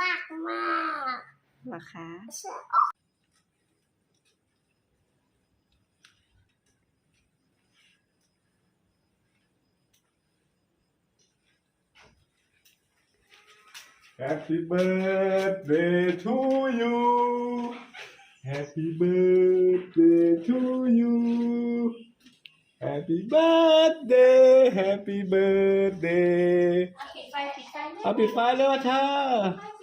มากมากเหรอคะ Happy birthday to you. Happy birthday to you. Happy birthday, happy birthday. เอาปิดไฟปิดไฟเลยเอาปิดไฟเร็วเธอ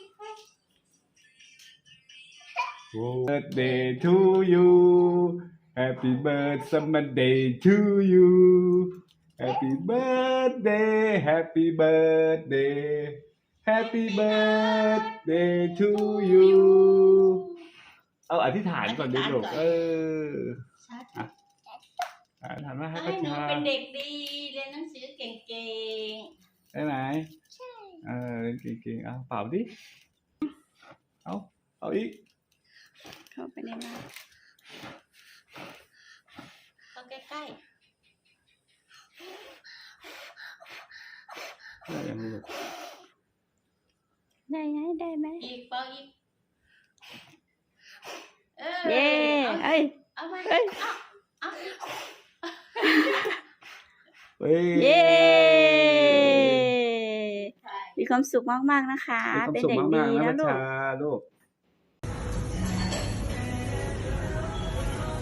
Birthday to you. Happy birthday summer day to you. Happy birthday, happy birthday. Happy birthday to you เอาอธิษฐานก่อนดิลูกเออสาธุอธิษฐานว่าให้ให้พระหนูชาเป็นเด็กดีเรียนหนังสือเก่งได้ไหมๆใช่เออเล่นเก่งๆเอาเป่าดิเอาเอาอีก เข้าไปในบ้านเข้าใกล้ได้ยังลูกได้ไหมได้ไหมๆ อีกเปล่าอีก เออเย้เอาเอ้ย เอามาเอ้ยเอาเฮ้ย เย้มีความสุขมากๆนะคะ มีเป็นความเด็สุกขดีมากๆนะนะพัชลูก ชาลูก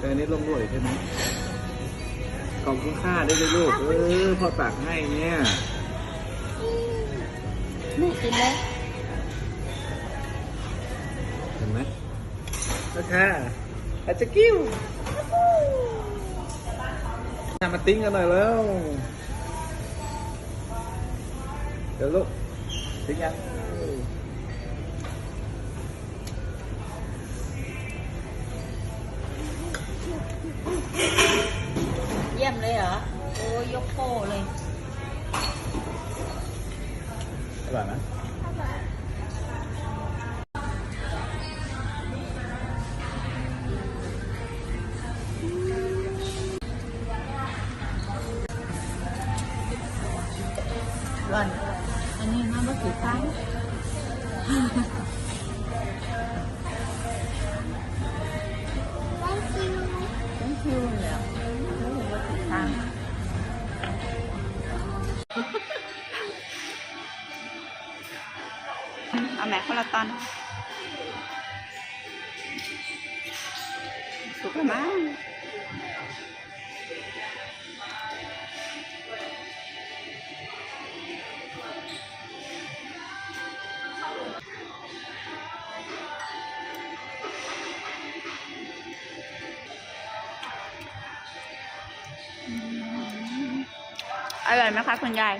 เออนี่ลงด้วยใช่ไหมขอบคุณค่าได้เลยลูก เออพ่อตักให้เนี่ยไม่กินเลยเห็นไหมพัชชาอาจจะกิ้วมาติ้งกันหน่อยแล้ว เดี๋ยวลูกติ้งยัง ยยกโป้เลย อร่อยไหมร่อนอันนี้มาบ่ถือตั้งต้อง เอาแหม่คนละตอนสุกแล้วมั้งอร่อยไหมคะคุณยาย